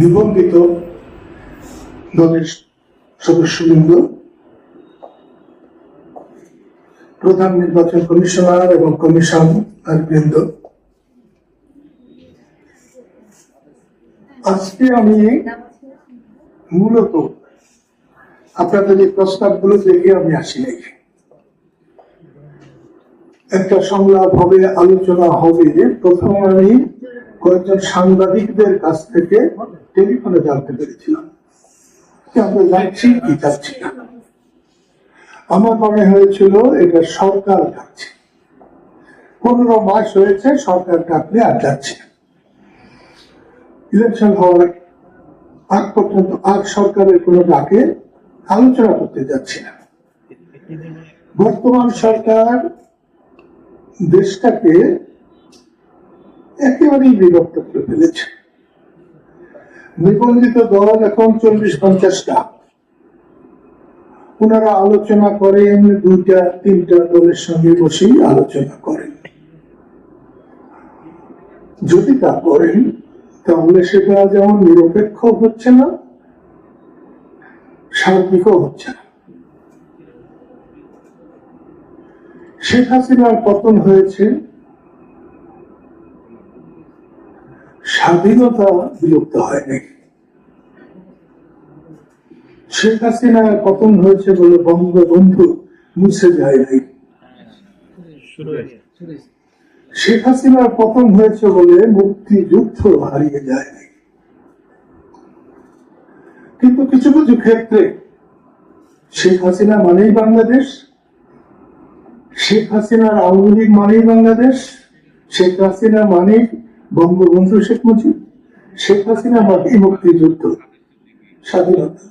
নিবন্ধিত দলের সদস্যবৃন্দ, প্রধান নির্বাচন কমিশনার এবং কমিশনার বৃন্দ। আজকে আমি মূলত আপনাদের এই প্রস্তাবগুলো দেখে আমি আসি নাই। একটা সংলাপ হবে, আলোচনা হবে। প্রথম আমি কয়েকজন সাংবাদিকদের কাছ থেকে টেলিফোনে জানতে পেরেছিলাম যে আমরা যাচ্ছি কি যাচ্ছি না। আমার মনে হয়েছিল এটা সরকার ডাকছে পনেরো মাস হয়েছে সরকার ডাকলে আর যাচ্ছে ইলেকশন হওয়ার আগ পর্যন্ত আর সরকারের কোনো ডাকে আলোচনা করতে যাচ্ছে না। বর্তমান সরকার দেশটাকে একেবারেই বিভক্ত করে ফেলেছে। নিবন্ধিত দল এখন চল্লিশ পঞ্চাশটা। ওনারা আলোচনা করেন, দুইটা, তিনটা দলের সঙ্গে বসেই আলোচনা করেন। যদি তা করেন, তাহলে সেটা যেমন নিরপেক্ষ হচ্ছে না, সার্বিকও হচ্ছে না। শেখ হাসিনার পতন হয়েছে স্বাধীনতা বিলুপ্ত হয়নি শেখ হাসিনা পতন হয়েছে বলে বঙ্গবন্ধু মুছে যায় নাই। শেখ হাসিনার পতন হয়েছে বলে মুক্তিযুদ্ধ হারিয়ে যায় নাই। কিন্তু কিছু কিছু ক্ষেত্রে শেখ হাসিনা মানেই বাংলাদেশ শেখ হাসিনার আওয়ামী লীগ মানেই বাংলাদেশ শেখ হাসিনা মানেই বঙ্গবন্ধু শেখ মুজিব শেখ হাসিনা মানেই মুক্তিযুদ্ধ স্বাধীনতা।